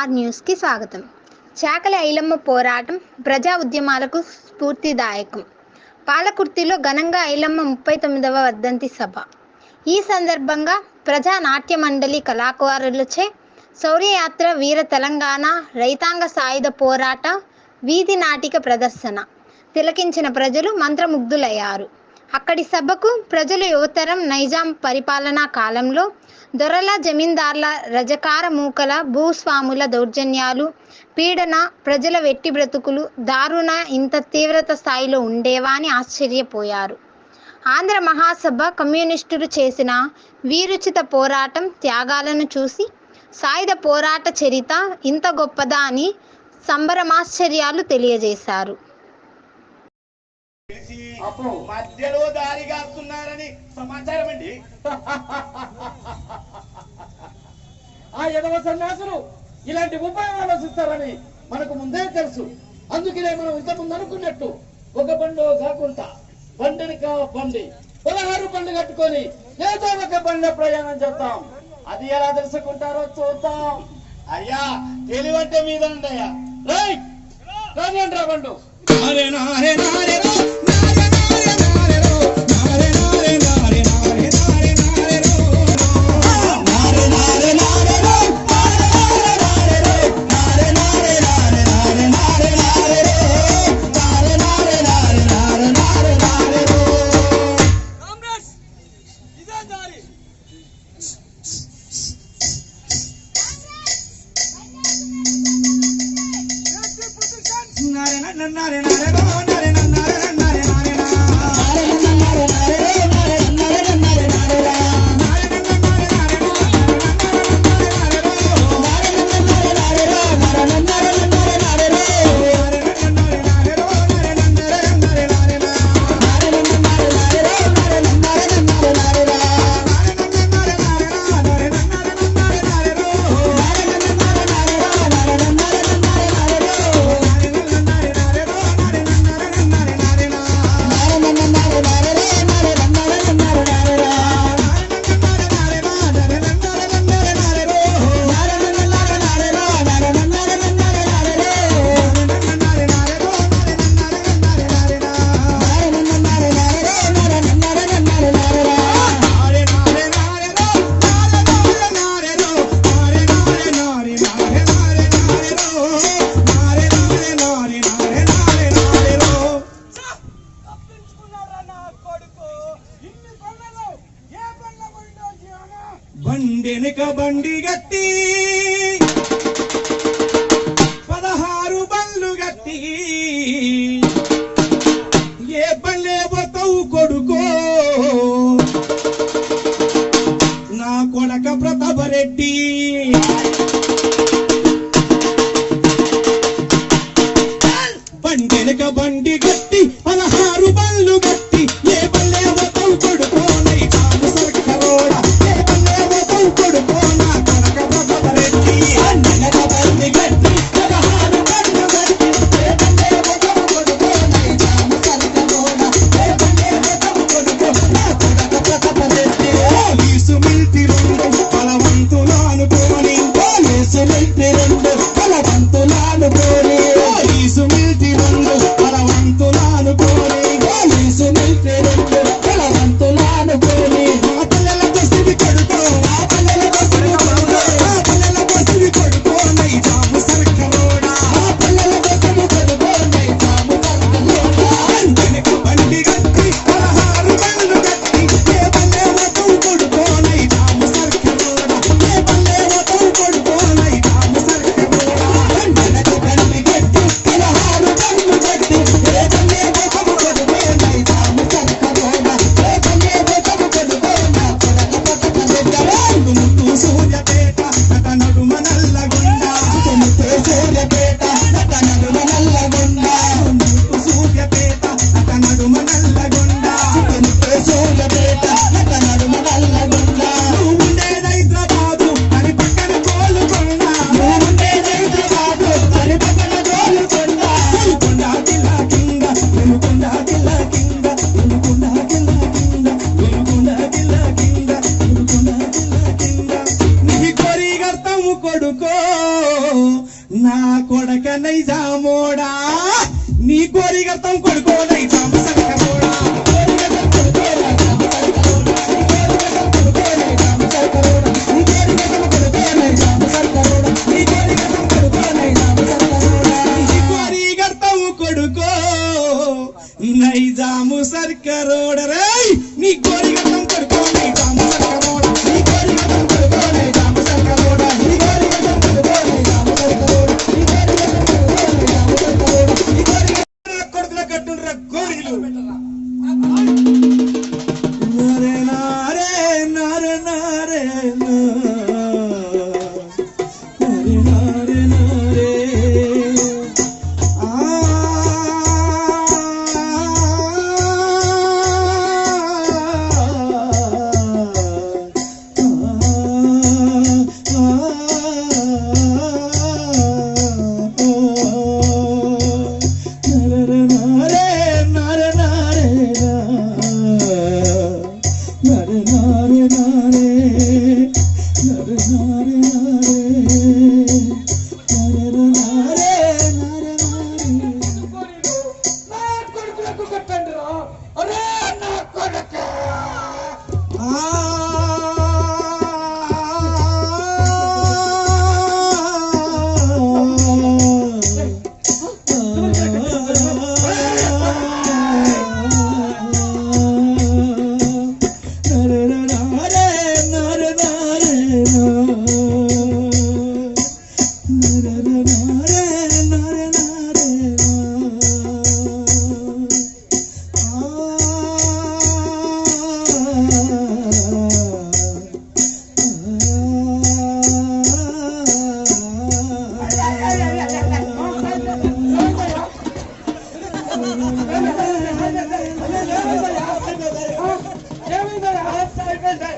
Are న్యూస్కి స్వాగతం. చాకలి ఐలమ్మ పోరాటం ప్రజా ఉద్యమాలకు స్ఫూర్తిదాయకం. పాలకుర్తిలో ఘనంగా ఐలమ్మ ముప్పై తొమ్మిదవ వర్ధంతి సభ. ఈ సందర్భంగా ప్రజా నాట్య మండలి కళాకారులచే శౌర్యయాత్ర వీర తెలంగాణ రైతాంగ సాయుధ పోరాట వీధి నాటిక ప్రదర్శన తిలకించిన ప్రజలు మంత్రముగ్ధులయ్యారు. అక్కడి సభకు ప్రజలు యువతరం నైజాం పరిపాలనా కాలంలో దొరల జమీందార్ల రజకార మూకల భూస్వాముల దౌర్జన్యాలు పీడన ప్రజల వెట్టి బ్రతుకులు దారుణ ఇంత తీవ్రత స్థాయిలో ఉండేవా అని ఆశ్చర్యపోయారు. ఆంధ్ర మహాసభ కమ్యూనిస్టులు చేసిన వీరుచిత పోరాటం త్యాగాలను చూసి సాయుధ పోరాట చరిత ఇంత గొప్పదా అని సంబరమాశ్చర్యాలు తెలియజేశారు. అప్పుడు మధ్యలో దారి కాస్తున్నారని సమాచారం అండి ఆ ఎదవ సన్యాసులు ఇలాంటి ఉపాయం ఆలోచిస్తారని మనకు ముందే తెలుసు. అందుకనే మనం ఇంతకుముందు అనుకున్నట్టు ఒక బండు కాకుండా బండిని కా బండి పదహారు బండ్లు కట్టుకొని ఏదో ఒక బండి ప్రయాణం చేద్దాం. అది ఎలా తెలుసుకుంటారో చూద్దాం. అయ్యా తెలివంటే మీద ఉండయ్యా రైట్. రాని రా బండు திண்டுனுக்க பண்டி கட்டி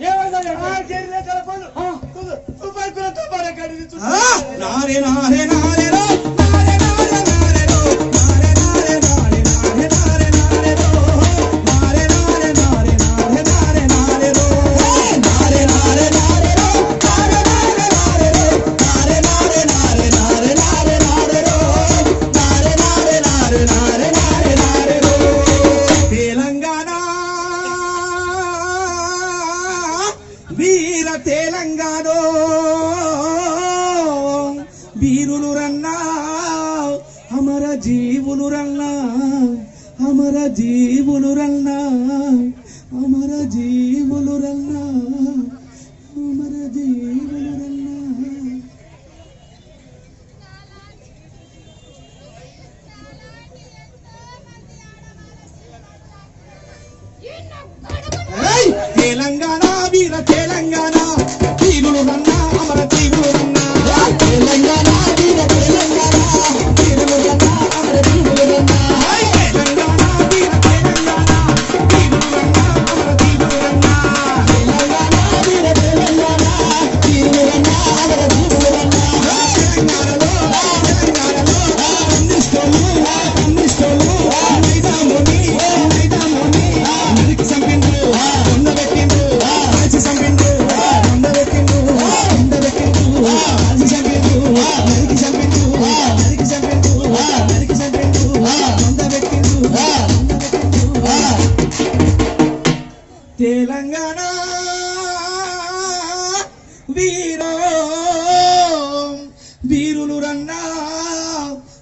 يا ولد يا عاجل تليفونه నారే నారే నారే వీరులు రన్నా అమర జీవులు రన్నా అమర జీవులు రన్నా అమర జీవులు రన్నా అమర జీవులు రన్నా తెలంగాణ వీర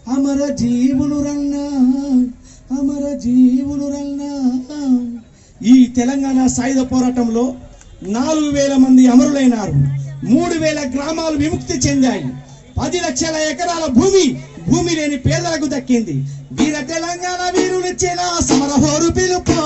అమర జీవులు రన్నా అమర జీవులు రన్నా. ఈ తెలంగాణ సాయుధ పోరాటంలో నాలుగు వేల మంది అమరులైనారు. మూడు వేల గ్రామాలు విముక్తి చెందాయి. పది లక్షల ఎకరాల భూమి భూమి లేని పేదలకు దక్కింది. వీర తెలంగాణ వీరులిచ్చిన సమరహోరు పిలుపు.